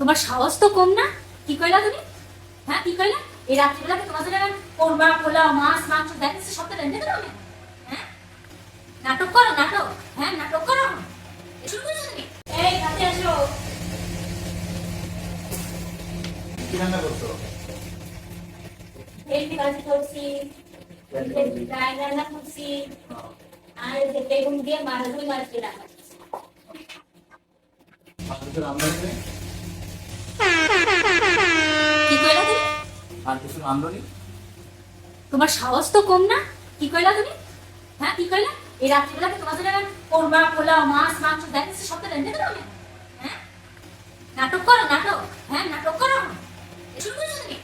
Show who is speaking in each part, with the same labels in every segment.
Speaker 1: তোমার সাহস তো কম না কি কইলা তুমি হ্যাঁ কি কইলা এই রাত্রিবেলাকে তোমার জন্য পোলাও মাছ মাংস দেখেছি সব তো রেঁধে দেবো হ্যাঁ নাটক করো নাটক হ্যাঁ নাটক করো করেছ আর বেগুন দিয়ে
Speaker 2: আর কিছু রান্ধনি
Speaker 1: তোমার সাহস তো কম না? কি কইলা তুমি? হ্যাঁ কি কইলা? এই রাত্রিবেলাকে তোমার জন্য কোরমা পোলাও মাছ মাংস দেখেছি সব তো রেঁধে দেবো হ্যাঁ? নাটক করো নাটক। হ্যাঁ নাটক করো। করেছ তুমি?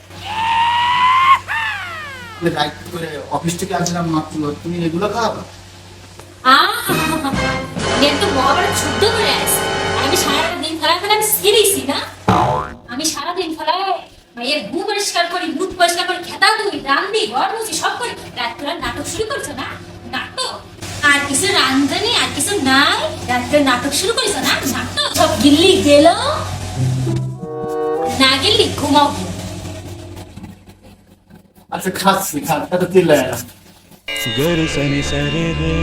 Speaker 2: আমি দায়িত্ব করে অফিস থেকে আসলাম মাত্র। তুমি এগুলো
Speaker 1: আমি সারাদিন আমি না। আমি সারাদিন এর গু পরিষ্কার করি মুখ পরিষ্কার করি খেতা তুই রান ঘর মুছি সব করি। রাত্রে নাটক শুরু করছ না? নাটক? আর কিছু রান্ধনি আর কিছু নাই? রাত্রে নাটক শুরু করেছ না? নাটক? সব গিল্লি গেল? না গেলি ঘুমাও।
Speaker 2: আচ্ছা খাচ্ছি খাচ্ছি
Speaker 1: এটা দিলে গরে সানি সারে রে।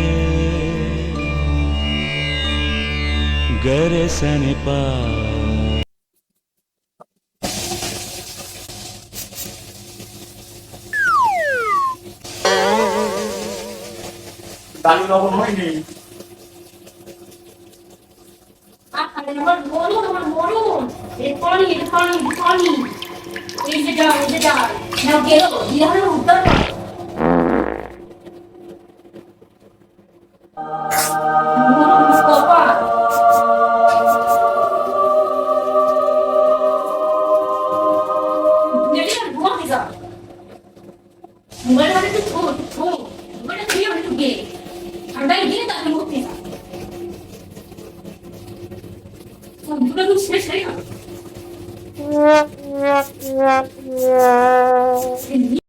Speaker 1: গরে সানি পা না, ঘুমাতে যাও। মোবাইল হাতে তো বন্ধুটা শেষ হয়ে গেল